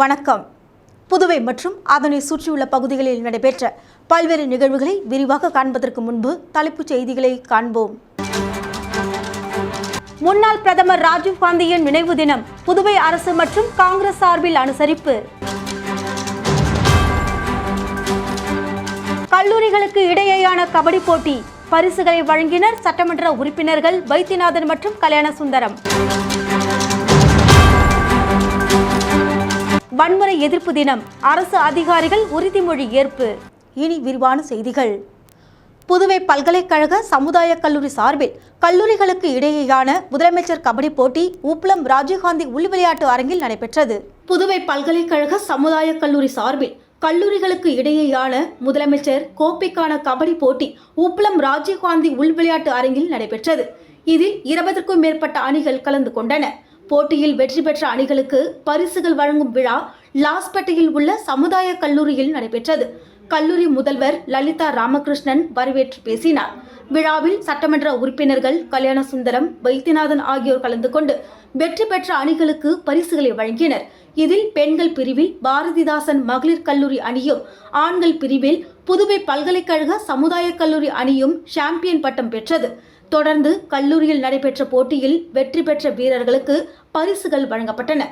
வணக்கம். புதுவை மற்றும் அதனை சுற்றியுள்ள பகுதிகளில் நடைபெற்ற பல்வேறு நிகழ்வுகளை விரிவாக காண்பதற்கு முன்பு தலைப்புச் செய்திகளை காண்போம். முன்னாள் பிரதமர் ராஜீவ் காந்தியின் நினைவு தினம் புதுவை அரசு மற்றும் காங்கிரஸ் சார்பில் அனுசரிப்பு. கல்லூரிகளுக்கு இடையேயான கபடி போட்டி பரிசுகளை வழங்கினர் சட்டமன்ற உறுப்பினர்கள் வைத்தியநாதன் மற்றும் கல்யாண சுந்தரம். வன்முறை எதிர்ப்பு தினம். அரசு அதிகாரிகள் உறுதிமொழி ஏற்பு. இனி விரிவான செய்திகள். புதுவை பல்கலைக்கழக சமுதாய கல்லூரி சார்பில் கல்லூரிகளுக்கு இடையேயான முதலமைச்சர் கபடி போட்டி உப்ளம் ராஜீவ்காந்தி உள் விளையாட்டு அரங்கில் நடைபெற்றது. புதுவை பல்கலைக்கழக சமுதாய கல்லூரி சார்பில் கல்லூரிகளுக்கு இடையேயான முதலமைச்சர் கோப்பைக்கான கபடி போட்டி உப்ளம் ராஜீவ்காந்தி உள் விளையாட்டு அரங்கில் நடைபெற்றது. இதில் இருபதற்கும் மேற்பட்ட அணிகள் கலந்து கொண்டன. போட்டியில் வெற்றி பெற்ற அணிகளுக்கு பரிசுகள் வழங்கும் விழா லாஸ்பேட்டையில் உள்ள சமுதாய கல்லூரியில் நடைபெற்றது. கல்லூரி முதல்வர் லலிதா ராமகிருஷ்ணன் வரவேற்று பேசினார். விழாவில் சட்டமன்ற உறுப்பினர்கள் கல்யாண சுந்தரம் வைத்தியநாதன் ஆகியோர் கலந்து கொண்டு வெற்றி பெற்ற அணிகளுக்கு பரிசுகளை வழங்கினர். இதில் பெண்கள் பிரிவில் பாரதிதாசன் மகளிர் கல்லூரி அணியும் ஆண்கள் பிரிவில் புதுவை பல்கலைக்கழக சமுதாய கல்லூரி அணியும் சாம்பியன் பட்டம் பெற்றது. தொடர்ந்து கல்லூரியில் நடைபெற்ற போட்டியில் வெற்றி பெற்ற வீரர்களுக்கு பரிசுகள் வழங்கப்பட்டன.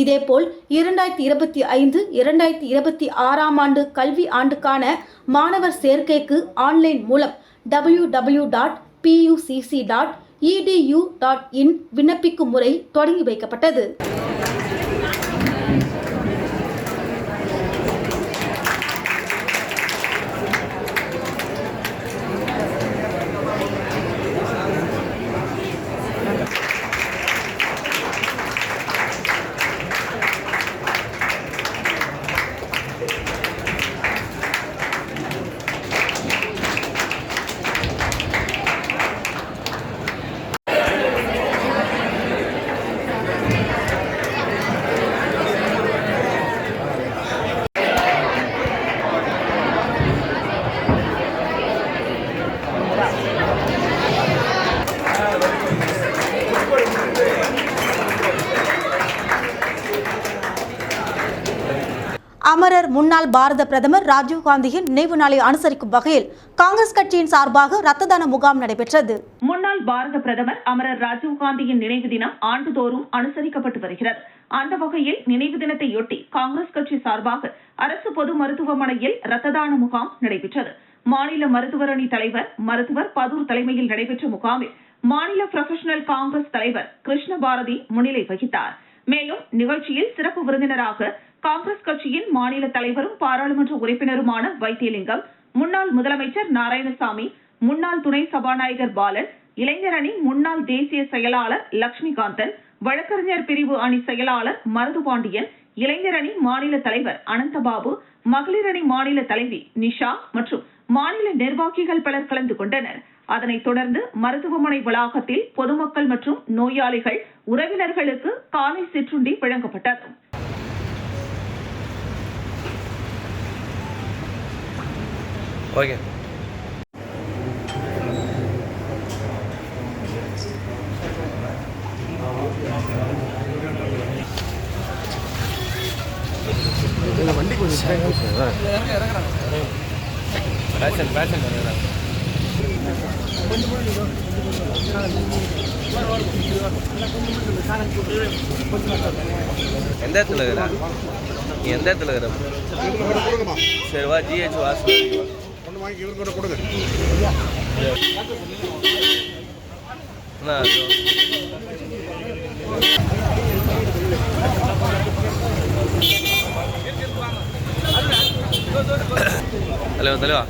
இதேபோல் இரண்டாயிரத்தி இருபத்தி ஐந்து இரண்டாயிரத்தி இருபத்தி ஆறாம் ஆண்டு கல்வி ஆண்டுக்கான மாணவர் சேர்க்கைக்கு ஆன்லைன் மூலம் W W dot PUCC dot edu dot in விண்ணப்பிக்கும் முறை தொடங்கி வைக்கப்பட்டது அமரர் முன்னாள் பாரத பிரதமர் ராஜீவ்காந்தியின் நினைவு நாளை அனுசரிக்கும் வகையில் காங்கிரஸ் கட்சியின் சார்பாக ரத்த தான முகாம் நடைபெற்றது. முன்னாள் பாரத பிரதமர் அமரர் ராஜீவ்காந்தியின் நினைவு தினம் ஆண்டுதோறும் அனுசரிக்கப்பட்டு வருகிறது. அந்த வகையில் நினைவு தினத்தையொட்டி காங்கிரஸ் கட்சி சார்பாக அரசு பொது மருத்துவமனையில் ரத்த தான முகாம் நடைபெற்றது. மாநில மருத்துவர் அணி தலைவர் மருத்துவர் பதூர் தலைமையில் நடைபெற்ற முகாமில் மாநில புரொபஷனல் காங்கிரஸ் தலைவர் கிருஷ்ண பாரதி முன்னிலை வகித்தார். மேலும் நிகழ்ச்சியில் சிறப்பு விருந்தினராக காங்கிரஸ் கட்சியின் மாநில தலைவரும் பாராளுமன்ற உறுப்பினருமான வைத்தியலிங்கம் முன்னாள் முதலமைச்சர் நாராயணசாமி முன்னாள் துணை சபாநாயகர் பாலன் இளைஞர் அணி முன்னாள் தேசிய செயலாளர் லட்சுமிகாந்தன் வழக்கறிஞர் பிரிவு அணி செயலாளர் மருதுபாண்டியன் இளைஞர் அணி மாநில தலைவர் அனந்தபாபு மகளிர் அணி மாநில தலைவி நிஷா மற்றும் மாநில நிர்வாகிகள் பலர் கலந்து கொண்டனர். அதனைத் தொடர்ந்து மருத்துவமனை வளாகத்தில் பொதுமக்கள் மற்றும் நோயாளிகள் உறவினர்களுக்கு காலை சிற்றுண்டி வழங்கப்பட்டது. ஓகே. பேஷன் பேஷன் எந்த இடத்துல இருக்கிற? நீ எந்த இடத்துல இருக்கிற? சரி வா ஜிஹெச் வாசல் வாங்கி இவருக்கு கூட கொடுங்க அண்ணா, இதோ. தலைவா தலைவா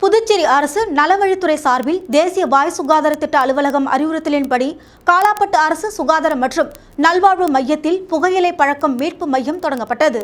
புதுச்சேரி அரசு நலவழித்துறை சார்பில் தேசிய வாய் சுகாதார திட்ட அலுவலகம் அறிவுறுத்தலின்படி காலாப்பட்டு அரசு சுகாதாரம் மற்றும் நல்வாழ்வு மையத்தில் புகையிலை பழக்கம் மீட்பு மையம் தொடங்கப்பட்டது.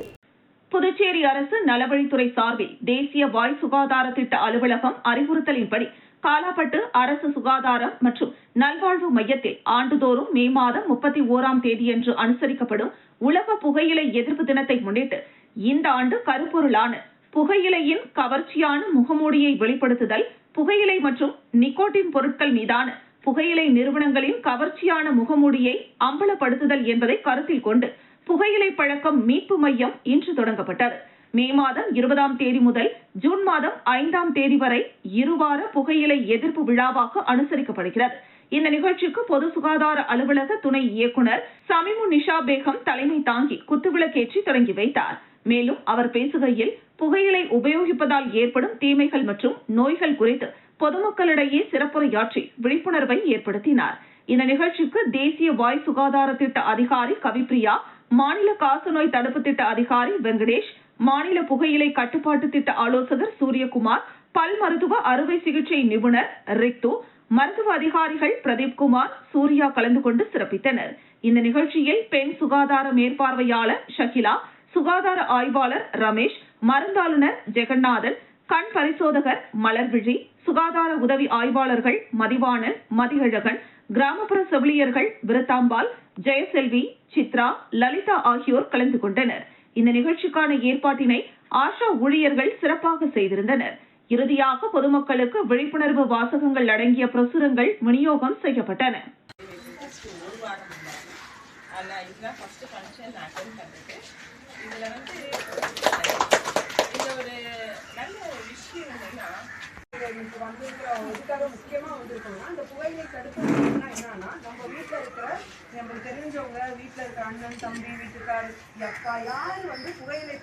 புதுச்சேரி அரசு நலவழித்துறை சார்பில் தேசிய வாய் சுகாதார திட்ட அலுவலகம் அறிவுறுத்தலின்படி காலாப்பட்டு அரசு சுகாதாரம் மற்றும் நல்வாழ்வு மையத்தில் ஆண்டுதோறும் மே மாதம் முப்பத்தி ஓராம் தேதியன்று அனுசரிக்கப்படும் உலக புகையிலை எதிர்ப்பு தினத்தை முன்னிட்டு இந்த ஆண்டு கருப்பொருளான புகையிலையின் கவர்ச்சியான முகமூடியை வெளிப்படுத்துதல் புகையிலை மற்றும் நிக்கோட்டின் பொருட்கள் மீதான புகையிலை நிறுவனங்களின் கவர்ச்சியான முகமூடியை அம்பலப்படுத்துதல் என்பதை கருத்தில் கொண்டு புகையிலை பழக்கம் மீட்பு மையம் இன்று தொடங்கப்பட்டது. மே மாதம் இருபதாம் தேதி முதல் ஜூன் மாதம் ஐந்தாம் தேதி வரை இருவார புகையிலை எதிர்ப்பு விழாவாக அனுசரிக்கப்படுகிறது. இந்த நிகழ்ச்சிக்கு பொது சுகாதார அலுவலக துணை இயக்குநர் சமிமு நிஷா பேகம் தலைமை தாங்கி குத்துவிளக்கேற்றி தொடங்கி வைத்தார். மேலும் அவர் பேசுகையில் புகையிலை உபயோகிப்பதால் ஏற்படும் தீமைகள் மற்றும் நோய்கள் குறித்து பொதுமக்களிடையே சிறப்புரையாற்றி விழிப்புணர்வை ஏற்படுத்தினார். இந்த நிகழ்ச்சிக்கு தேசிய வாய் சுகாதார திட்ட அதிகாரி கவிப்ரியா மாநில காசநோய் தடுப்பு திட்ட அதிகாரி வெங்கடேஷ் மாநில புகையிலை கட்டுப்பாட்டு திட்ட ஆலோசகர் சூரியகுமார் பல் மருத்துவ அறுவை சிகிச்சை நிபுணர் ரிக்து மருத்துவ அதிகாரிகள் பிரதீப் குமார் சூர்யா கலந்து கொண்டு சிறப்பித்தனர். இந்த நிகழ்ச்சியில் பெண் சுகாதார மேற்பார்வையாளர் ஷகிலா சுகாதார ஆய்வாளர் ரமேஷ் மருந்தாளுநர் ஜெகநாதன் கண் பரிசோதகர் மலர்விழி சுகாதார உதவி ஆய்வாளர்கள் மதிவாணன் மதியழகன் கிராமப்புற செவிலியர்கள் விருத்தாம்பால் ஜெயசெல்வி சித்ரா லலிதா ஆகியோர் கலந்து கொண்டனர். இந்த நிகழ்ச்சிக்கான ஏற்பாட்டினை ஆஷா ஊழியர்கள் சிறப்பாக செய்திருந்தனர். இறுதியாக பொதுமக்களுக்கு விழிப்புணர்வு வாசகங்கள் அடங்கிய பிரசுரங்கள் விநியோகம் செய்யப்பட்டன. இதில் வந்து இந்த ஒரு நல்ல விஷயம் என்னன்னா இன்னைக்கு வந்திருக்கிறோம் இதுக்காக முக்கியமாக வந்திருக்கோம்னா இந்த புகையிலை தடுப்புனா என்னன்னா நம்ம வீட்டில் இருக்கிற நம்மளுக்கு தெரிஞ்சவங்க வீட்டில் இருக்கிற அண்ணன் தம்பி வீட்டுக்கார் அப்பா யார் வந்து புகையிலை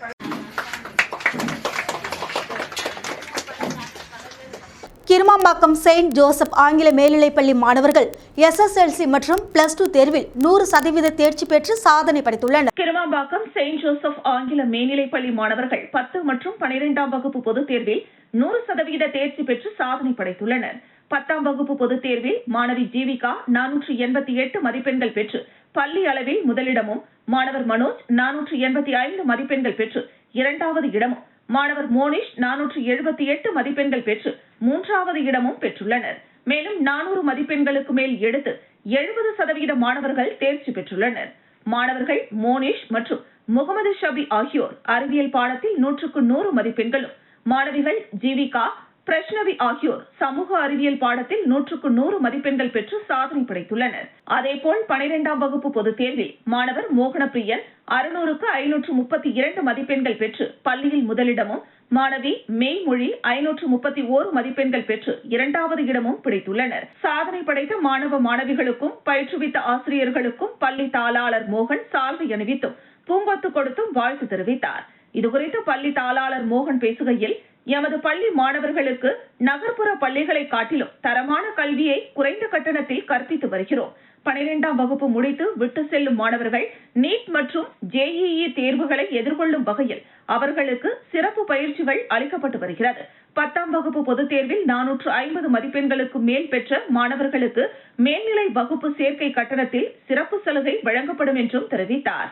கிருமாம்பாக்கம் செயின்ட் ஜோசப் ஆங்கில மேல்நிலைப்பள்ளி மாணவர்கள் எஸ்எஸ்எல்சி மற்றும் பிளஸ் டூ தேர்வில் நூறு சதவீத தேர்ச்சி பெற்று சாதனை படைத்துள்ளனர். கிருமாம்பாக்கம் செயின்ட் ஜோசப் ஆங்கில மேல்நிலைப்பள்ளி மாணவர்கள் பத்து மற்றும் பனிரெண்டாம் வகுப்பு பொதுத் தேர்வில் நூறு சதவீத தேர்ச்சி பெற்று சாதனை படைத்துள்ளனர். பத்தாம் வகுப்பு பொதுத் தேர்வில் மாணவி ஜீவிகா நானூற்றி எண்பத்தி எட்டு மதிப்பெண்கள் பெற்று பள்ளி அளவில் முதலிடமும் மாணவர் மனோஜ் நானூற்றி எண்பத்தி ஐந்து மதிப்பெண்கள் பெற்று இரண்டாவது இடமும். மாணவர் மோனிஷ் நானூற்று எழுபத்தி எட்டு மதிப்பெண்கள் பெற்று மூன்றாவது இடமும் பெற்றுள்ளனர். மேலும் நானூறு மதிப்பெண்களுக்கு மேல் எடுத்து எழுபது சதவீத மாணவர்கள் தேர்ச்சி பெற்றுள்ளனர். மாணவர்கள் மோனிஷ் மற்றும் முகமது ஷபி ஆகியோர் அறிவியல் பாடத்தில் நூற்றுக்கு நூறு மதிப்பெண்களும் மாணவிகள் ஜீவிகா பிரஷ்னவி ஆகியோர் சமூக அறிவியல் பாடத்தில் நூற்றுக்கு நூறு மதிப்பெண்கள் பெற்று சாதனை படைத்துள்ளனர். அதேபோல் பனிரெண்டாம் வகுப்பு பொதுத் தேர்வில் மாணவர் மோகனப்பிரியன் அறுநூறுக்கு ஐநூற்று முப்பத்தி இரண்டு மதிப்பெண்கள் பெற்று பள்ளியில் முதலிடமும் மாணவி மெய்மொழி ஐநூற்று முப்பத்தி ஓரு மதிப்பெண்கள் பெற்று இரண்டாவது இடமும் பிடித்துள்ளனர். சாதனை படைத்த மாணவ மாணவிகளுக்கும் பயிற்றுவித்த ஆசிரியர்களுக்கும் பள்ளி தாளாளர் மோகன் சால்வை அணிவித்தும் பூங்கொத்து கொடுத்தும் வாழ்த்து தெரிவித்தார். இதுகுறித்து பள்ளி தாளாளர் மோகன் பேசுகையில் எமது பள்ளி மாணவர்களுக்கு நகர்ப்புற பள்ளிகளை காட்டிலும் தரமான கல்வியை குறைந்த கட்டணத்தில் கற்பித்து வருகிறோம். பனிரெண்டாம் வகுப்பு முடித்து விட்டு செல்லும் மாணவர்கள் நீட் மற்றும் ஜேஇஇ தேர்வுகளை எதிர்கொள்ளும் வகையில் அவர்களுக்கு சிறப்பு பயிற்சிகள் அளிக்கப்பட்டு வருகிறது. பத்தாம் வகுப்பு பொதுத் தேர்வில் நானூற்று ஐம்பது மதிப்பெண்களுக்கு மேல் பெற்ற மாணவர்களுக்கு மேல்நிலை வகுப்பு சேர்க்கை கட்டணத்தில் சிறப்பு சலுகை வழங்கப்படும் என்றும் தெரிவித்தார்.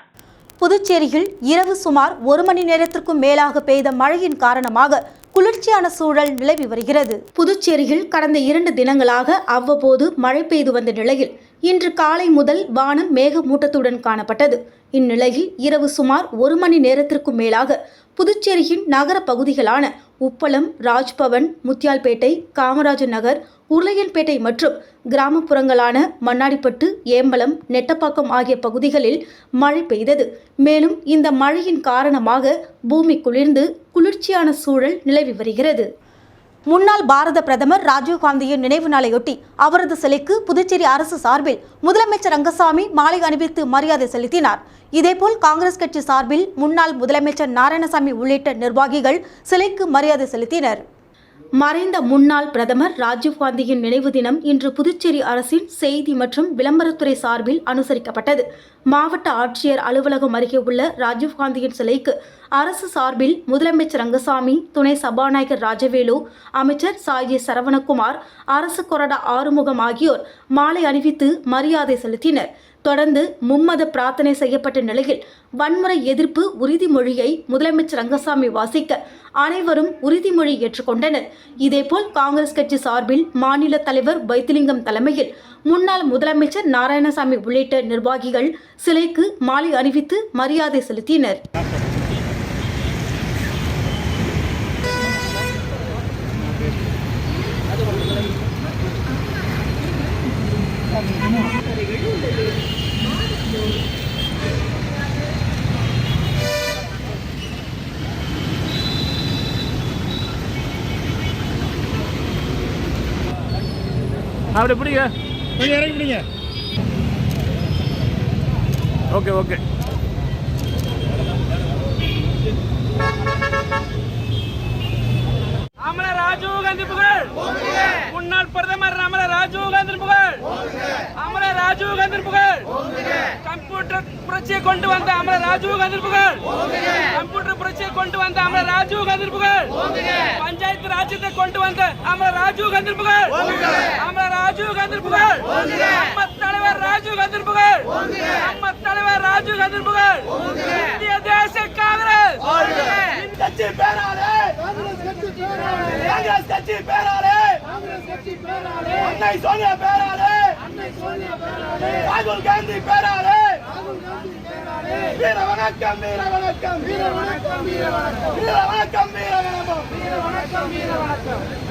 புதுச்சேரியில் இரவு சுமார் ஒரு மணி நேரத்திற்கும் மேலாக பெய்த மழையின் காரணமாக குளிர்ச்சியான சூழல் நிலவி வருகிறது. புதுச்சேரியில் கடந்த இரண்டு தினங்களாக அவ்வப்போது மழை பெய்து வந்த நிலையில் இன்று காலை முதல் வானம் மேகமூட்டத்துடன் காணப்பட்டது. இந்நிலையில் இரவு சுமார் ஒரு மணி நேரத்திற்கும் மேலாக புதுச்சேரியின் நகர பகுதிகளான உப்பளம் ராஜ்பவன் முத்தியால்பேட்டை காமராஜர் நகர் உருளையன்பேட்டை மற்றும் கிராமப்புறங்களான மண்ணாடிப்பட்டு ஏம்பலம் நெட்டப்பாக்கம் ஆகிய பகுதிகளில் மழை பெய்தது. மேலும் இந்த மழையின் காரணமாக பூமி குளிர்ந்து குளிர்ச்சியான சூழல் நிலவி வருகிறது. முன்னாள் பாரத பிரதமர் ராஜீவ்காந்தியின் நினைவு நாளையொட்டி அவரது சிலைக்கு புதுச்சேரி அரசு சார்பில் முதலமைச்சர் ரங்கசாமி மாலை அணிவித்து மரியாதை செலுத்தினார். இதேபோல் காங்கிரஸ் கட்சி சார்பில் முன்னாள் முதலமைச்சர் நாராயணசாமி உள்ளிட்ட நிர்வாகிகள் சிலைக்கு மரியாதை செலுத்தினர். மறைந்த முன்னாள் பிரதமர் ராஜீவ்காந்தியின் நினைவு தினம் இன்று புதுச்சேரி அரசின் செய்தி மற்றும் விளம்பரத்துறை சார்பில் அனுசரிக்கப்பட்டது. மாவட்ட ஆட்சியர் அலுவலகம் அருகே உள்ள ராஜீவ்காந்தியின் சிலைக்கு அரசு சார்பில் முதலமைச்சர் ரங்கசாமி துணை சபாநாயகர் ராஜவேலு அமைச்சர் சாயி சரவணகுமார் அரசு கொறடா ஆறுமுகம் ஆகியோர் மாலை அணிவித்து மரியாதை செலுத்தினர். தொடர்ந்து மும்மத பிரார்த்தனை செய்யப்பட்ட நிலையில் வன்முறை எதிர்ப்பு உறுதிமொழியை முதலமைச்சர் ரங்கசாமி வாசிக்க அனைவரும் உறுதிமொழி ஏற்றுக்கொண்டனர். இதேபோல் காங்கிரஸ் கட்சி சார்பில் மாநில தலைவர் வைத்திலிங்கம் தலைமையில் முன்னாள் முதலமைச்சர் நாராயணசாமி உள்ளிட்ட நிர்வாகிகள் சிலைக்கு மாலை அணிவித்து மரியாதை செலுத்தினர். அப்படி பிடிங்க. கொஞ்சம் இறங்கி பிடிங்க. Okay okay. அமல ராஜீவ் காந்தி புகழ். முன்னாள் பிரதமர் அமல ராஜீவ் காந்தி புகழ். அமல ராஜீவ் காந்தி புகழ். கம்ப்யூட்டர் புரட்சியை கொண்டு வந்த அமல ராஜீவ் காந்தி புகழ். கம்ப்யூட்டர் புரட்சியை கொண்டு வந்த அமல ராஜீவ் காந்தி புகழ். பஞ்சாயத்து ராஜ்யத்தை கொண்டு வந்த அமல ராஜீவ் காந்தி புகழ். அமல ராஜீவ் காந்தி புகழ். நம்ம தலைவர் ராஜீவ் காந்தி புகழ். நம்ம தலைவர் ராஜீவ் காந்தி புகழ். இந்திய தேச காங்கிரஸ். கட்சி பேராளே காங்கிரஸ் கட்சி பேராளே அன்னை சோனியா பேராளே ராகுல் காந்தி பேராளே வீர வணக்கம். வீர வணக்கம் வீர வணக்கம். வீர வணக்கம் வீர வணக்கம். வீர வணக்கம் வீர வணக்கம்.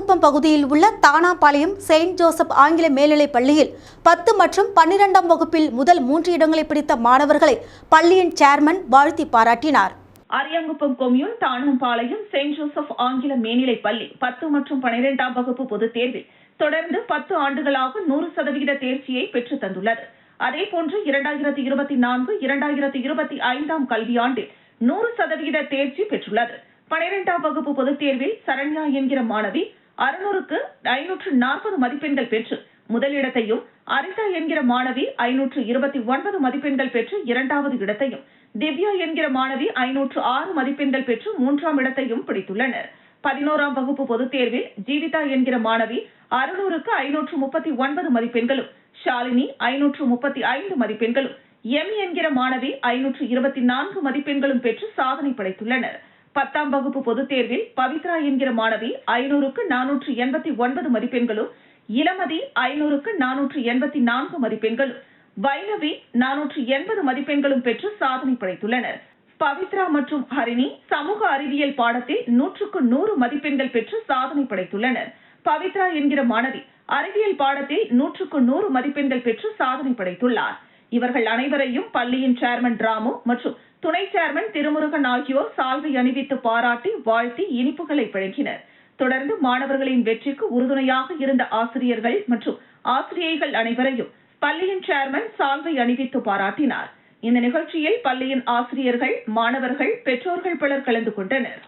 தவளக்குப்பம் பகுதியில் உள்ள தானாபாளையம் செயின்ட் ஜோசப் ஆங்கில மேல்நிலைப் பள்ளியில் பத்து மற்றும் பன்னிரெண்டாம் வகுப்பில் முதல் மூன்று இடங்களை பிடித்த மாணவர்களை பள்ளியின் சேர்மன் வாழ்த்தி பாராட்டினார். Ariyankuppam commune Thanampalayam saint Joseph ஆங்கில மேல்நிலைப் பள்ளி பத்து மற்றும் பனிரெண்டாம் வகுப்பு பொதுத் தேர்வில் தொடர்ந்து பத்து ஆண்டுகளாக நூறு சதவிகித தேர்ச்சியை பெற்று தந்துள்ளது. அதேபோன்று இரண்டாயிரத்தி இருபத்தி நான்கு இரண்டாயிரத்தி இருபத்தி ஐந்தாம் கல்வியாண்டில் நூறு சதவிகித தேர்ச்சி பெற்றுள்ளது. பனிரெண்டாம் வகுப்பு பொதுத் தேர்வில் சரண்யா என்கிற மாணவி அறுநூறுக்கு ஐநூற்று நாற்பது மதிப்பெண்கள் பெற்று முதலிடத்தையும் அரிதா என்கிற மாணவி ஐநூற்று இருபத்தி ஒன்பது மதிப்பெண்கள் பெற்று இரண்டாவது இடத்தையும் திவ்யா என்கிற மாணவி ஐநூற்று ஆறு மதிப்பெண்கள் பெற்று மூன்றாம் இடத்தையும் பிடித்துள்ளனர். பதினோராம் வகுப்பு பொதுத் தேர்வில் ஜீவிதா என்கிற மாணவி அறுநூறுக்கு ஐநூற்று முப்பத்தி ஒன்பது மதிப்பெண்களும் ஷாலினி ஐநூற்று முப்பத்தி ஐந்து மதிப்பெண்களும் எம் என்கிற மாணவி ஐநூற்று இருபத்தி நான்கு மதிப்பெண்களும் பெற்று சாதனை படைத்துள்ளனர். பத்தாம் வகுப்பு பொதுத் தேர்வில் பவித்ரா என்கிற மாணவி ஐநூறுக்கு நானூற்று எண்பத்தி ஒன்பது மதிப்பெண்களும் இளமதி ஐநூறுக்கு நானூற்று எண்பத்தி நான்கு மதிப்பெண்களும் வைணவி நானூற்று எண்பது மதிப்பெண்களும் பெற்று சாதனை படைத்துள்ளனர். பவித்ரா மற்றும் ஹரிணி சமூக அறிவியல் பாடத்தில் நூற்றுக்கு நூறு மதிப்பெண்கள் பெற்று சாதனை படைத்துள்ளனர். பவித்ரா என்கிற மாணவி அறிவியல் பாடத்தில் நூற்றுக்கு நூறு மதிப்பெண்கள் பெற்று சாதனை படைத்துள்ளார். இவர்கள் அனைவரையும் பள்ளியின் சேர்மன் ராமு மற்றும் துணை சேர்மன் திருமுருகன் ஆகியோர் சால்வை அணிவித்து பாராட்டி வாழ்த்தி இனிப்புகளை வழங்கினர். தொடர்ந்து மாணவர்களின் வெற்றிக்கு உறுதுணையாக இருந்த ஆசிரியர்கள் மற்றும் ஆசிரியைகள் அனைவரையும் பள்ளியின் சேர்மன் சால்வை அணிவித்து பாராட்டினார். இந்த நிகழ்ச்சியில் பள்ளியின் ஆசிரியர்கள் மாணவர்கள் பெற்றோர்கள் பலர் கலந்து கொண்டனர்.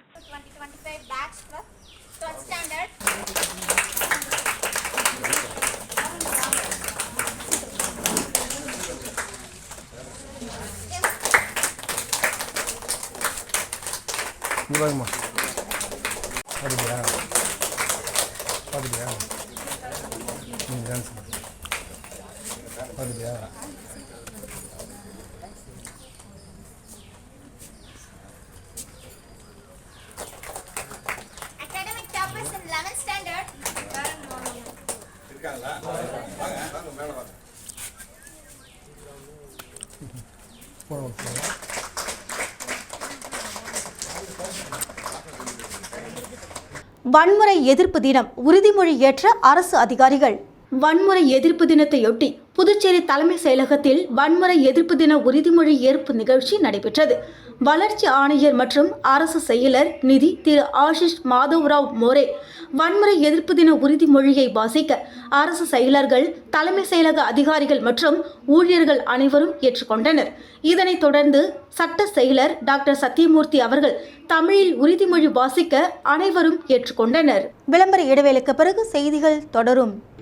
இவாங்கம்மா பார்த்துட்டியா பார்த்துட்டியா ம் டான்ஸ் பார்த்துட்டியா வன்முறை எதிர்ப்பு தினம் உறுதிமொழி ஏற்ற அரசு அதிகாரிகள். வன்முறை எதிர்ப்பு தினத்தையொட்டி புதுச்சேரி தலைமை செயலகத்தில் வன்முறை எதிர்ப்பு தின உறுதிமொழி ஏற்பு நிகழ்ச்சி நடைபெற்றது. வளர்ச்சி ஆணையர் மற்றும் அரசு செயலர் நிதி திரு ஆஷிஷ் மாதவ்ராவ் மோரே வன்முறை எதிர்ப்பு தின உறுதிமொழியை வாசிக்க அரசு செயலர்கள் தலைமை செயலக அதிகாரிகள் மற்றும் ஊழியர்கள் அனைவரும் ஏற்றுக்கொண்டனர். இதனைத் தொடர்ந்து சட்ட செயலர் டாக்டர் சத்யமூர்த்தி அவர்கள் தமிழில் உறுதிமொழி வாசிக்க அனைவரும் ஏற்றுக்கொண்டனர். விளம்பர இடைவேளைக்கு பிறகு செய்திகள் தொடரும்.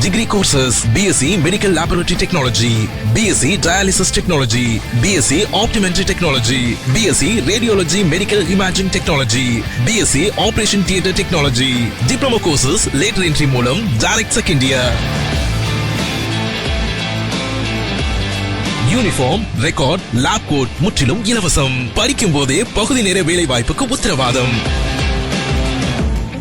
Degree courses BSc Medical Laboratory Technology, BSc Dialysis Technology, BSc Optometry Technology, BSc Radiology Medical Imaging Technology, BSc Operation Theatre Technology, Diploma courses later entry மூலம் direct second year. Uniform record lab coat முற்றிலும் இலவசம் படிக்கும் போதே பகுதி நேர வேலை வாய்ப்புக்கு உத்தரவாதம்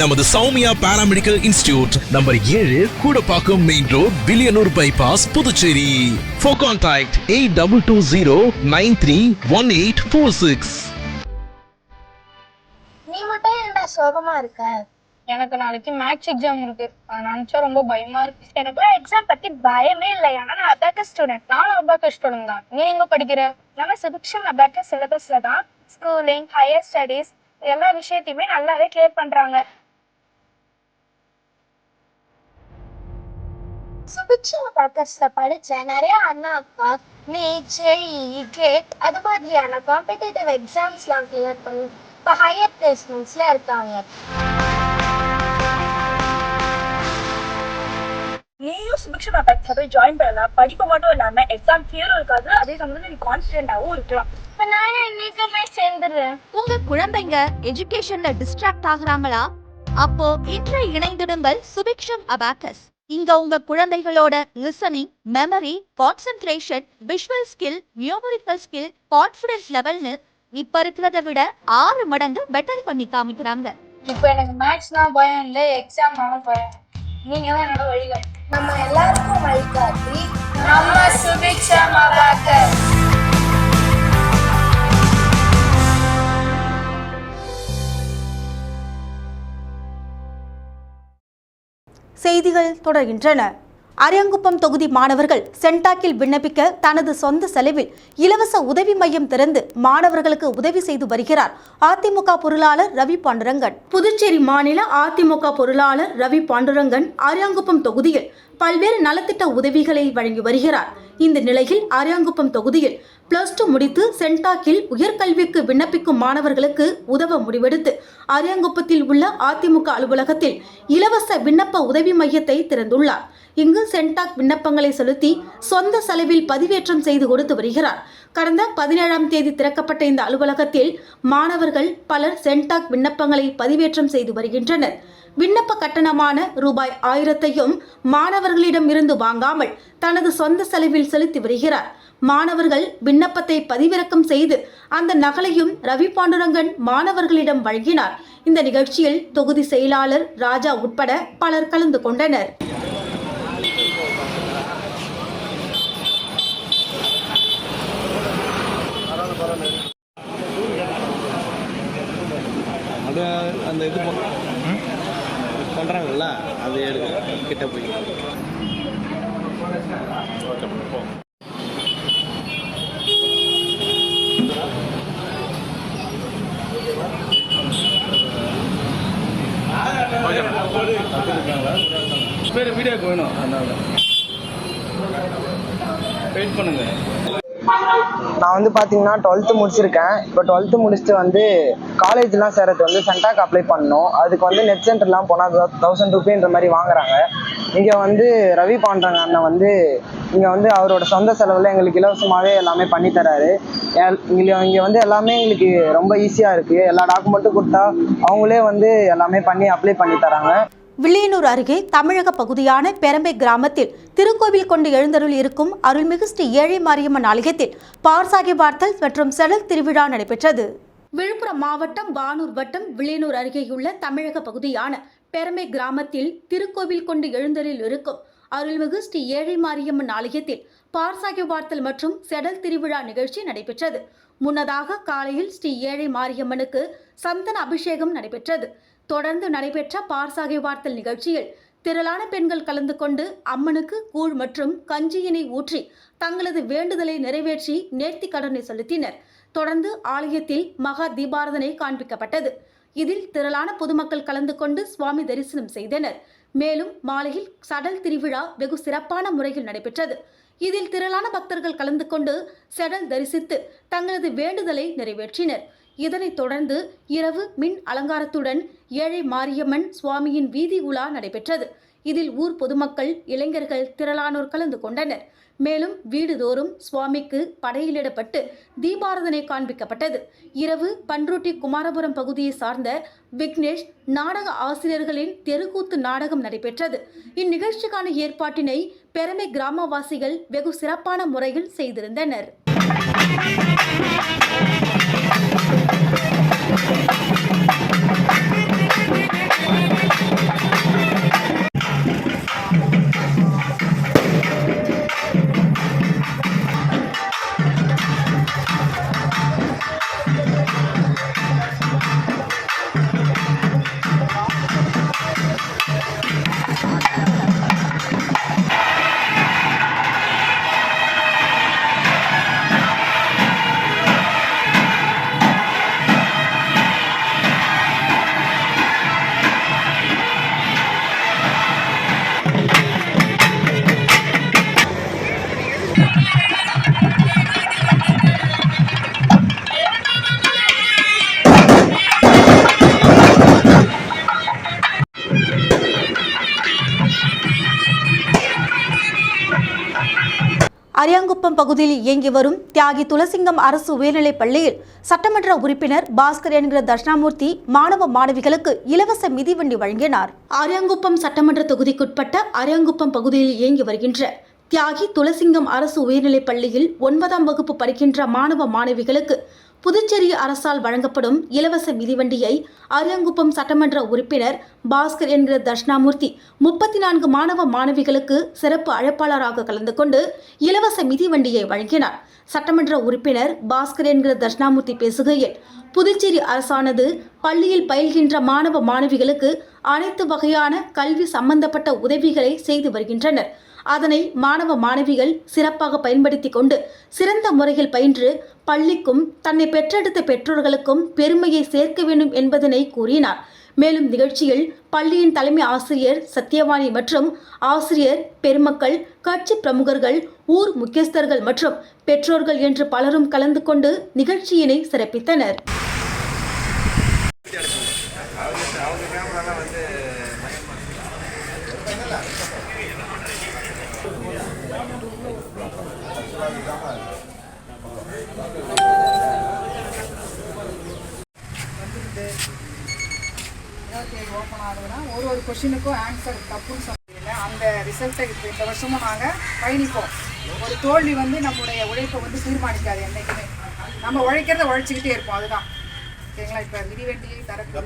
நமது சௌமியா பாராமெடிக்கல் இன்ஸ்டிடியூட் நம்பர் ஏழு Koodapakkam main road Villianur bypass Puducherry. For contact eight double two zero nine three one eight four six நீ மட்டும் என்னடா சோகமா இருக்க? எனக்கு நாளைக்கு மேக்ஸ் எக்ஸாம் இருக்கு. அதை நினைச்சா ரொம்ப பயமா இருக்கு. எனக்கு எக்ஸாம் பத்தி பயமே இல்லை. ஏன்னா நான் அபாக்க ஸ்டூடெண்ட் நானும் அபாக்க ஸ்டூடெண்ட் தான். நீ எங்க படிக்கிற? நம்ம சுபிக்ஷன் அபாக்க சிலபஸ்ல தான் ஸ்கூலிங் ஹையர் ஸ்டடீஸ் எல்லா விஷயத்தையுமே நல்லாவே கிளியர் பண்றாங்க. சுபிக்ஷன் அபாக்கஸ்ல படிச்ச நிறைய அண்ணா அக்கா ஜேஇ கேட் அது மாதிரியான காம்படிட்டிவ் எக்ஸாம்ஸ்லாம் கிளியர் பண்ணி இப்போ ஹையர் பிளேஸ்மெண்ட்ஸ்ல இருக்காங்க நீயும் சுபிக்ஷன் அபாக்ஸ்ல போய் ஜாயின் பண்ணலாம். படிப்பு மட்டும் இல்லாம எக்ஸாம் கிளியரும் இருக்காது. அதே சமயத்துல நீ கான்ஃபிடென்ட்டாவும் இருக்கலாம். இப்போ நான் இன்னைக்குமே சேர்ந்துடுறேன். உங்க குழந்தைங்க எஜுகேஷன்ல டிஸ்ட்ராக்ட் ஆகுறாங்களா? அப்போ இன்று இணைந்திடுங்கள் சுபிக்ஷம் அபாக்கஸ். இங்க உங்க குழந்தைகளோட listening memory concentration visual skill numerical skill confidence லெவல்னு இப்ப இருக்கிறத விட ஆறு மடங்கு பெட்டர் பண்ணி காமிக்கிறாங்க. இப்போ எனக்கு மேக்ஸ்னா பயம் இல்லை எக்ஸாம்னாலும் பயம். நீங்க தான் என்னோட வழிகாட்டி. நம்ம எல்லாருக்கும் வழிகாட்டி. நம்ம சுபிக்ஷம் அபாக்கஸ் செய்திகள் தொடர்கின்றன. அரியங்குப்பம் தொகுதி மாணவர்கள் சென்டாக்கில் விண்ணப்பிக்க தனது சொந்த செலவில் இலவச உதவி மையம் திறந்து மாணவர்களுக்கு உதவி செய்து வருகிறார் அதிமுக பொருளாளர் ரவி பாண்டுரங்கன். புதுச்சேரி மாநில அதிமுக பொருளாளர் ரவி பாண்டுரங்கன் அரியாங்குப்பம் தொகுதியில் பல்வேறு நலத்திட்ட உதவிகளை வழங்கி வருகிறார். இந்த நிலையில் அரியாங்குப்பம் தொகுதியில் பிளஸ் டூ முடித்து சென்டாக்கில் உயர்கல்விக்கு விண்ணப்பிக்கும் மாணவர்களுக்கு உதவ முடிவெடுத்து அரியாங்குப்பத்தில் உள்ள அதிமுக அலுவலகத்தில் இலவச விண்ணப்ப உதவி மையத்தை திறந்துள்ளார். இங்கு சென்டாக் விண்ணப்பங்களை செலுத்தி சொந்த செலவில் பதிவேற்றம் செய்து கொடுத்து வருகிறார். கடந்த பதினேழாம் தேதி திறக்கப்பட்ட இந்த அலுவலகத்தில் மாணவர்கள் பலர் சென்டாக் விண்ணப்பங்களை பதிவேற்றம் செய்து வருகின்றனர். விண்ணப்ப கட்டணமான ரூபாய் ஆயிரத்தையும் மாணவர்களிடம் இருந்து வாங்காமல் தனது சொந்த செலவில் செலுத்தி வருகிறார். மாணவர்கள் விண்ணப்பத்தை பதிவிறக்கம் செய்து அந்த நகலையும் ரவி பாண்டுரங்கன் மாணவர்களிடம் வழங்கினார். இந்த நிகழ்ச்சியில் தொகுதி செயலாளர் ராஜா உட்பட பலர் கலந்து கொண்டனர். அந்த இது பண்ணுறாங்கல்ல அது எடுக்க கிட்ட போய். பேர் வீடியோக்கு வேணும் அதனால. வெயிட் பண்ணுங்க. நான் வந்து பார்த்தீங்கன்னா டுவெல்த்து முடிச்சிருக்கேன். இப்போ டுவெல்த்து முடிச்சுட்டு வந்து காலேஜ்லாம் சேரது வந்து சென்டாக் அப்ளை பண்ணணும். அதுக்கு வந்து நெட் சென்டர்லாம் போனால் தௌசண்ட் ருபீன்ற மாதிரி வாங்குறாங்க. இங்கே வந்து ரவி பாண்டங்க அண்ணன் வந்து இங்கே வந்து அவரோட சொந்த செலவில் எங்களுக்கு இலவசமாகவே எல்லாமே பண்ணி தராரு. இங்கே இங்கே வந்து எல்லாமே எங்களுக்கு ரொம்ப ஈஸியாக இருக்குது எல்லா டாக்குமெண்ட்டும் கொடுத்தா அவங்களே வந்து எல்லாமே பண்ணி அப்ளை பண்ணி தராங்க. வில்லியனூர் அருகே தமிழக பகுதியான பெரம்பை கிராமத்தில் திருக்கோவில் கொண்டு எழுந்தருள் இருக்கும் அருள்மிகு ஸ்ரீ ஏழை மாரியம்மன் ஆலயத்தில் பார்சாகி பார்த்தல் மற்றும் செடல் திருவிழா நடைபெற்றது. விழுப்புரம் மாவட்டம் வானூர் வட்டம் வில்லியனூர் அருகேயுள்ள தமிழக பகுதியான பெரம்பை கிராமத்தில் திருக்கோவில் கொண்டு எழுந்தருள் இருக்கும் அருள்மிகு ஸ்ரீ ஏழை மாரியம்மன் ஆலயத்தில் பார்சாகி வார்த்தல் மற்றும் செடல் திருவிழா நிகழ்ச்சி நடைபெற்றது. முன்னதாக காலையில் ஸ்ரீ ஏழை மாரியம்மனுக்கு சந்தன அபிஷேகம் நடைபெற்றது. தொடர்ந்து நடைபெற்ற பார்சாகை வார்த்தல் நிகழ்ச்சியில் திரளான பெண்கள் கலந்து கொண்டு அம்மனுக்கு கூழ் மற்றும் கஞ்சியினை ஊற்றி தங்களது வேண்டுதலை நிறைவேற்றி நேர்த்தி கடனை செலுத்தினர். தொடர்ந்து ஆலயத்தில் மகா தீபாரதனை காண்பிக்கப்பட்டது. இதில் திரளான பொதுமக்கள் கலந்து கொண்டு சுவாமி தரிசனம் செய்தனர். மேலும் மாலையில் சடல் திருவிழா வெகு சிறப்பான முறையில் நடைபெற்றது. இதில் திரளான பக்தர்கள் கலந்து கொண்டு செடல் தரிசித்து தங்களது வேண்டுதலை நிறைவேற்றினர். இதனைத் தொடர்ந்து இரவு மின் அலங்காரத்துடன் ஏழை மாரியம்மன் சுவாமியின் வீதி உலா நடைபெற்றது. இதில் ஊர் பொதுமக்கள் இளைஞர்கள் திரளானோர் கலந்து கொண்டனர். மேலும் வீடுதோறும் சுவாமிக்கு படையிலிடப்பட்டு தீபாரதனை காண்பிக்கப்பட்டது. இரவு பன்ருட்டி குமாரபுரம் பகுதியை சார்ந்த விக்னேஷ் நாடக ஆசிரியர்களின் தெருக்கூத்து நாடகம் நடைபெற்றது. இந்நிகழ்ச்சிக்கான ஏற்பாட்டினை பெருமை கிராமவாசிகள் வெகு சிறப்பான முறையில் செய்திருந்தனர். Thank you. பகுதியில் இயங்கி வரும் தியாகி துளசிங்கம் அரசு உயர்நிலைப் பள்ளியில் சட்டமன்ற உறுப்பினர் பாஸ்கர் என்கிற தட்சிணாமூர்த்தி மாணவ மாணவிகளுக்கு இலவச மிதிவண்டி வழங்கினார். அரியாங்குப்பம் சட்டமன்ற தொகுதிக்குட்பட்ட அரியாங்குப்பம் பகுதியில் இயங்கி வருகின்ற தியாகி துளசிங்கம் அரசு உயர்நிலைப் பள்ளியில் ஒன்பதாம் வகுப்பு படிக்கின்ற மாணவ மாணவிகளுக்கு புதுச்சேரி அரசால் வழங்கப்படும் இலவச மிதிவண்டியை அரியங்குப்பம் சட்டமன்ற உறுப்பினர் பாஸ்கர் என்கிற தட்சிணாமூர்த்தி முப்பத்தி நான்கு மாணவ மாணவிகளுக்கு சிறப்பு அழைப்பாளராக கலந்து கொண்டு இலவச மிதிவண்டியை வழங்கினார். சட்டமன்ற உறுப்பினர் பாஸ்கர் என்கிற தட்சிணாமூர்த்தி பேசுகையில் புதுச்சேரி அரசானது பள்ளியில் பயில்கின்ற மாணவ மாணவிகளுக்கு அனைத்து வகையான கல்வி சம்பந்தப்பட்ட உதவிகளை செய்து வருகின்றனர். அதனை மாணவ மாணவிகள் சிறப்பாக பயன்படுத்தி கொண்டு சிறந்த முறையில் பயின்று பள்ளிக்கும் தன்னை பெற்றெடுத்த பெற்றோர்களுக்கும் பெருமையை சேர்க்க வேண்டும் என்பதனை கூறினார். மேலும் நிகழ்ச்சியில் பள்ளியின் தலைமை ஆசிரியர் சத்யவாணி மற்றும் ஆசிரியர் பெருமக்கள் கட்சி பிரமுகர்கள் ஊர் முக்கியஸ்தர்கள் மற்றும் பெற்றோர்கள் என்று பலரும் கலந்து கொண்டு நிகழ்ச்சியினை சிறப்பித்தனர். ஓப்பன் ஆகுதுன்னா ஒரு ஒரு கொஷினுக்கும் ஆன்சர் தப்புன்னு சொன்னீங்க அந்த ரிசல்ட்டை இப்போ இந்த வருஷமும் நாங்கள் பயணிப்போம். ஒரு தோல்வி வந்து நம்முடைய உழைப்பை வந்து தீர்மானிக்காது என்றைக்குமே நம்ம உழைக்கிறத உழைச்சிக்கிட்டே இருப்போம் அதுதான். ஓகேங்களா இப்போ மிதிவண்டியை தரக்கூடிய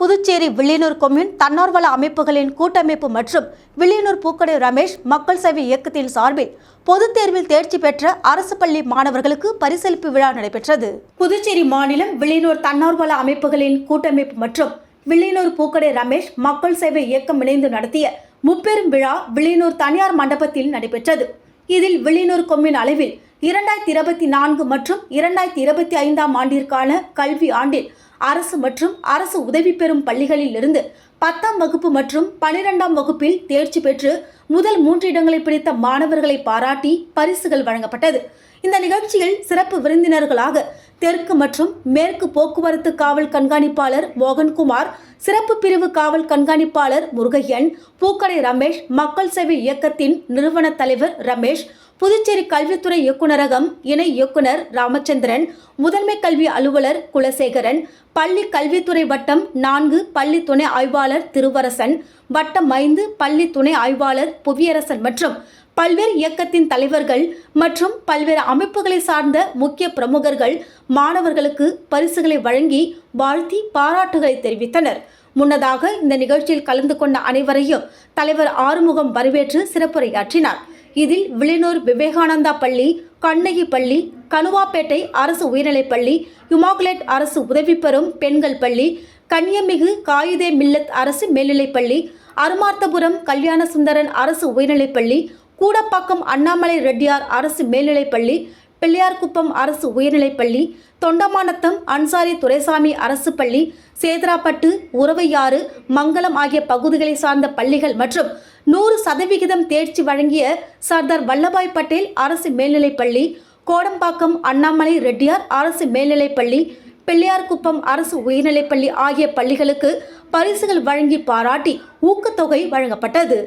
புதுச்சேரி வில்லியனூர் கொம்யூன் தன்னார்வல அமைப்புகளின் கூட்டமைப்பு மற்றும் வில்லியனூர் பூக்கடை ரமேஷ் மக்கள் சேவை இயக்கத்தின் சார்பில் பொதுத் தேர்வில் தேர்ச்சி பெற்ற அரசு பள்ளி மாணவர்களுக்கு பரிசளிப்பு விழா நடைபெற்றது. புதுச்சேரி மாநிலம் வில்லியனூர் தன்னார்வல அமைப்புகளின் கூட்டமைப்பு மற்றும் வில்லியனூர் பூக்கடை ரமேஷ் மக்கள் சேவை இயக்கம் இணைந்து நடத்திய முப்பெரும் விழா வில்லியனூர் தனியார் மண்டபத்தில் நடைபெற்றது. இதில் வில்லியனூர் கொம்மின் அளவில் இரண்டாயிரத்தி இருபத்தி நான்கு மற்றும் இரண்டாயிரத்தி இருபத்தி ஐந்தாம் ஆண்டிற்கான கல்வி ஆண்டில் அரசு மற்றும் அரசு உதவி பெறும் பள்ளிகளில் இருந்து பத்தாம் வகுப்பு மற்றும் பனிரெண்டாம் வகுப்பில் தேர்ச்சி பெற்று முதல் மூன்று இடங்களை பிடித்த மாணவர்களை பாராட்டி பரிசுகள் வழங்கப்பட்டது. இந்த நிகழ்ச்சியில் சிறப்பு விருந்தினர்களாக தெற்கு மற்றும் மேற்கு போக்குவரத்து காவல் கண்காணிப்பாளர் மோகன்குமார் சிறப்பு பிரிவு காவல் கண்காணிப்பாளர் முருகையன் பூக்கடை ரமேஷ் மக்கள் சேவை இயக்கத்தின் நிறுவன தலைவர் ரமேஷ் புதுச்சேரி கல்வித்துறை இயக்குநரகம் இணை இயக்குனர் ராமச்சந்திரன் முதன்மை கல்வி அலுவலர் குலசேகரன் பள்ளி கல்வித்துறை வட்டம் நான்கு பள்ளி துணை ஆய்வாளர் திருவரசன் வட்டம் ஐந்து பள்ளி துணை ஆய்வாளர் புவியரசன் மற்றும் பல்வேறு இயக்கத்தின் தலைவர்கள் மற்றும் பல்வேறு அமைப்புகளை சார்ந்த முக்கிய பிரமுகர்கள் மாணவர்களுக்கு பரிசுகளை வழங்கி வாழ்த்தி பாராட்டுகளை தெரிவித்தனர். முன்னதாக இந்த நிகழ்ச்சியில் கலந்து கொண்ட அனைவரையும் தலைவர் ஆறுமுகம் வரவேற்று சிறப்புரையாற்றினார். இதில் வில்லியனூர் விவேகானந்தா பள்ளி கண்ணகி பள்ளி கனுவாப்பேட்டை அரசு உயர்நிலைப்பள்ளி யுமாகுலேட் அரசு உதவி பெறும் பெண்கள் பள்ளி கன்னியமிகு காயிதே மில்லத் அரசு மேல்நிலைப்பள்ளி அருமார்த்தபுரம் கல்யாண சுந்தரன் அரசு உயர்நிலைப்பள்ளி கூடப்பாக்கம் அண்ணாமலை ரெட்டியார் அரசு மேல்நிலைப்பள்ளி பிள்ளையார்குப்பம் அரசு உயர்நிலைப்பள்ளி தொண்டமானத்தம் அன்சாரி துரைசாமி அரசு பள்ளி சேதராப்பட்டு உறவையாறு மங்கலம் ஆகிய பகுதிகளை சார்ந்த பள்ளிகள் மற்றும் நூறு சதவிகிதம் தேர்ச்சி வழங்கிய சர்தார் வல்லபாய் பட்டேல் அரசு மேல்நிலைப்பள்ளி கோடம்பாக்கம் அண்ணாமலை ரெட்டியார் அரசு மேல்நிலைப்பள்ளி பிள்ளையார்குப்பம் அரசு உயர்நிலைப்பள்ளி ஆகிய பள்ளிகளுக்கு பரிசுகள் வழங்கி பாராட்டி ஊக்கத்தொகை வழங்கப்பட்டது.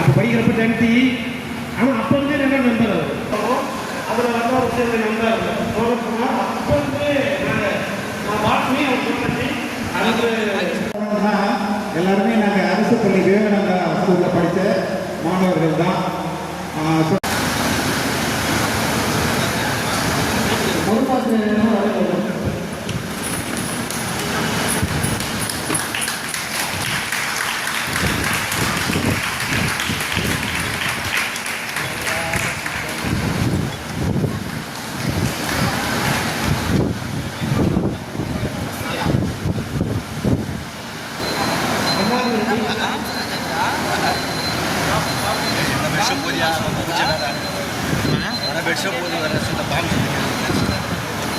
அப்போ படிக்கிறப்ப டென்த்தி ஆனால் அப்போ இருந்தே நல்ல நண்பர் அவர் அதில் வந்து ஒரு சில நண்பர் சோழகுமார் அப்போ இருந்தே நாங்கள் நான் வாட்சி அவர் அதுக்கு எல்லாருமே நாங்கள் அரசு பள்ளி விவேகானந்தா ஸ்கூலில் படித்த மாணவர்கள் தான்.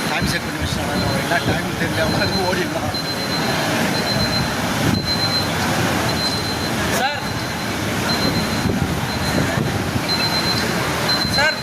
டைம் செட் பண்ணி வச்சுட்டாங்க எல்லா டைம் தெரியாமல் ஓடிடலாம் sir sir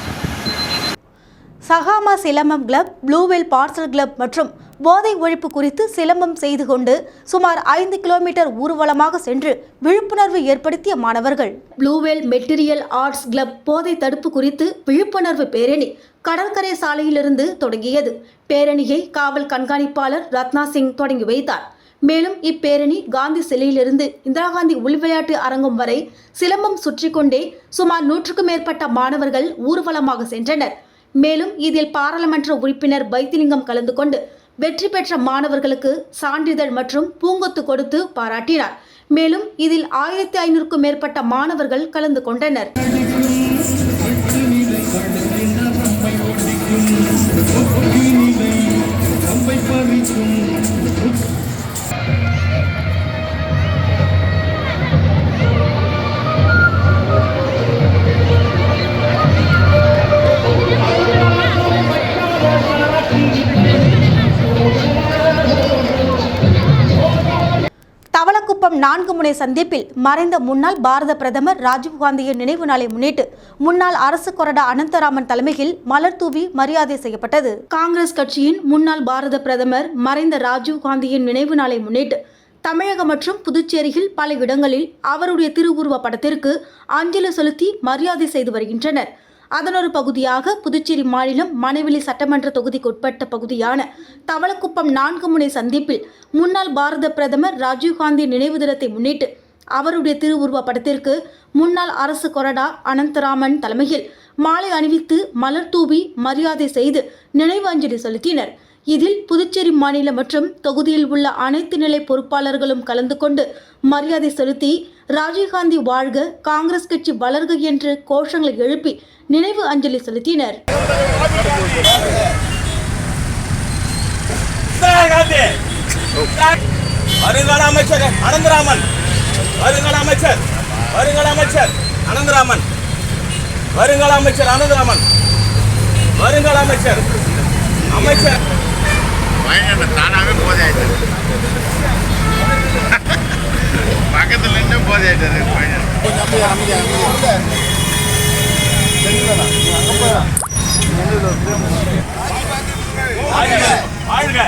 சகாமா silambam club Bluewell parcel club மற்றும் போதை ஒழிப்பு குறித்து சிலம்பம் செய்து கொண்டு சுமார் ஐந்து கிலோமீட்டர் ஊர்வலமாக சென்று விழிப்புணர்வு ஏற்படுத்திய மாணவர்கள். ப்ளூவெல் மெட்டீரியல் ஆர்ட்ஸ் கிளப் போதை தடுப்பு குறித்து விழிப்புணர்வு பேரணி கடற்கரை சாலையிலிருந்து தொடங்கியது. பேரணியை காவல் கண்காணிப்பாளர் ரத்னா சிங் தொடங்கி வைத்தார். மேலும் இப்பேரணி காந்தி சிலையிலிருந்து இந்திரா காந்தி உள்விளையாட்டு அரங்கம் வரை சிலம்பம் சுற்றி கொண்டே சுமார் நூற்றுக்கும் மேற்பட்ட மாணவர்கள் ஊர்வலமாக சென்றனர். மேலும் இதில் பாராளுமன்ற உறுப்பினர் பைத்திலிங்கம் கலந்து கொண்டு வெற்றி பெற்ற மாணவர்களுக்கு சான்றிதழ் மற்றும் பூங்கொத்து கொடுத்து பாராட்டினார் மேலும் இதில் ஆயிரத்தி ஐநூறுக்கும் மேற்பட்ட மாணவர்கள் கலந்து கொண்டனர் Thank you. முனை சந்திப்பில் மறைந்த முன்னாள் பாரத பிரதமர் ராஜீவ்காந்தியின் நினைவு நாளை முன்னிட்டு முன்னாள் அரசு கொறடா அனந்தராமன் தலைமையில் மலர் தூவி மரியாதை செய்யப்பட்டது. காங்கிரஸ் கட்சியின் முன்னாள் பாரத பிரதமர் மறைந்த ராஜீவ்காந்தியின் நினைவு நாளை முன்னிட்டு தமிழகம் மற்றும் புதுச்சேரியில் பல இடங்களில் அவருடைய திருவுருவ படத்திற்கு அஞ்சலி செலுத்தி மரியாதை செய்து வருகின்றனர். அதனொரு பகுதியாக புதுச்சேரி மாநிலம் மணவெளி சட்டமன்ற தொகுதிக்கு உட்பட்ட பகுதியான தவளக்குப்பம் நான்கு முனை சந்திப்பில் முன்னாள் பாரத பிரதமர் ராஜீவ்காந்தி நினைவு தினத்தை முன்னிட்டு அவருடைய திருவுருவ படத்திற்கு முன்னாள் அரசு கொறடா அனந்தராமன் தலைமையில் மாலை அணிவித்து மலர் தூவி மரியாதை செய்து நினைவு அஞ்சலி செலுத்தினர். இதில் புதுச்சேரி மாநில மற்றும் தொகுதியில் உள்ள அனைத்து நிலை பொறுப்பாளர்களும் கலந்து கொண்டு மரியாதை செலுத்தி ராஜீவ்காந்தி வாழ்க காங்கிரஸ் கட்சி வளர்க என்று கோஷங்களை எழுப்பி நினைவு அஞ்சலி செலுத்தினர். வருங்கால அமைச்சர் அனந்தராமன்! வருங்கால அமைச்சர்! வருங்கால அமைச்சர் அனந்தராமன்! வருங்கால அமைச்சர் அனந்தராமன்! வருங்கால அமைச்சர் அமைச்சர் வயநாடு தானாகவே போதையாயிட்டாரு பக்கத்தில் நின்று போதையாயிட்டாரு வாழ்க வாழ்க